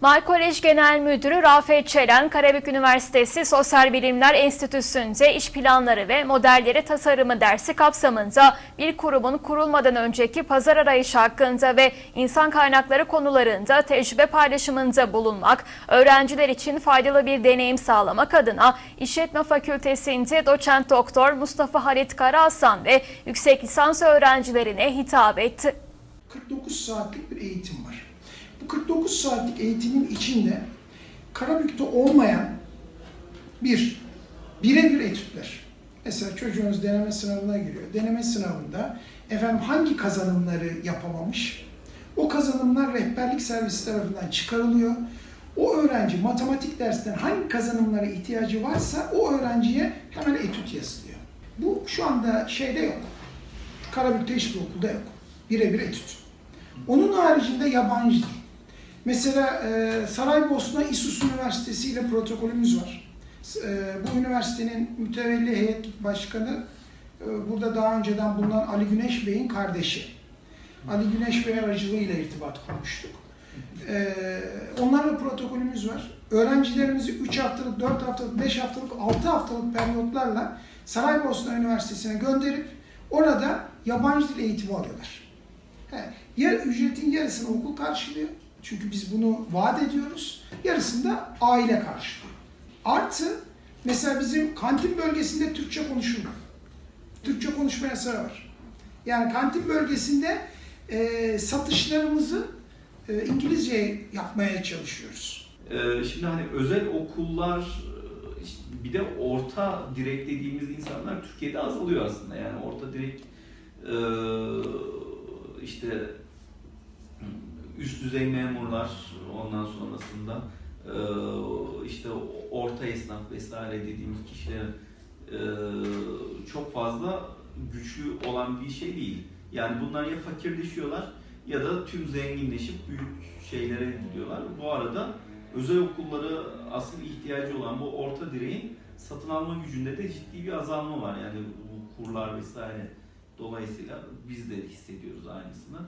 Markolej Genel Müdürü Rafet Çelen, Karabük Üniversitesi Sosyal Bilimler Enstitüsü'nde iş planları ve modelleri tasarımı dersi kapsamında bir kurumun kurulmadan önceki pazar arayışı hakkında ve insan kaynakları konularında tecrübe paylaşımında bulunmak, öğrenciler için faydalı bir deneyim sağlamak adına İşletme Fakültesi'nde doçent doktor Mustafa Halit Karahasan ve yüksek lisans öğrencilerine hitap etti. 49 saatlik bir eğitim var. Bu 49 saatlik eğitimin içinde Karabük'te olmayan bir, birebir etütler. Mesela çocuğunuz deneme sınavına giriyor. Deneme sınavında efendim hangi kazanımları yapamamış? O kazanımlar rehberlik servisi tarafından çıkarılıyor. O öğrenci matematik dersinden hangi kazanımlara ihtiyacı varsa o öğrenciye hemen etüt yazılıyor. Bu şu anda şeyde yok. Karabük'te hiçbir okulda yok. Birebir etüt. Onun haricinde yabancı dil. Mesela e, Saraybosna İsus Üniversitesi ile protokolümüz var. E, bu üniversitenin mütevelli heyet başkanı e, burada daha önceden bulunan Ali Güneş Bey'in kardeşi. Ali Güneş Bey aracılığıyla irtibat kurmuştuk. E, onlarla protokolümüz var. Öğrencilerimizi 3 haftalık, 4 haftalık, 5 haftalık, 6 haftalık periyotlarla Saraybosna Üniversitesi'ne gönderip orada yabancı dil eğitimi alıyorlar. He, yer, ücretin yarısını okul karşılıyor. Çünkü biz bunu vaat ediyoruz. Yarısını da aile karşılıyor. Artı mesela bizim kantin bölgesinde Türkçe konuşulmuyor. Türkçe konuşma yasağı var. Yani kantin bölgesinde e, satışlarımızı e, İngilizce yapmaya çalışıyoruz. Ee, Şimdi hani özel okullar e, bir de orta direk dediğimiz insanlar Türkiye'de azalıyor aslında. Yani orta direk e, işte üst düzey memurlar ondan sonrasında e, işte orta esnaf vesaire dediğimiz kişilerin e, çok fazla güçlü olan bir şey değil. Yani bunlar ya fakirleşiyorlar ya da tüm zenginleşip büyük şeylere gidiyorlar. Bu arada özel okulları asıl ihtiyacı olan bu orta direğin satın alma gücünde de ciddi bir azalma var. Yani bu kurlar vesaire dolayısıyla biz de hissediyoruz aynısını.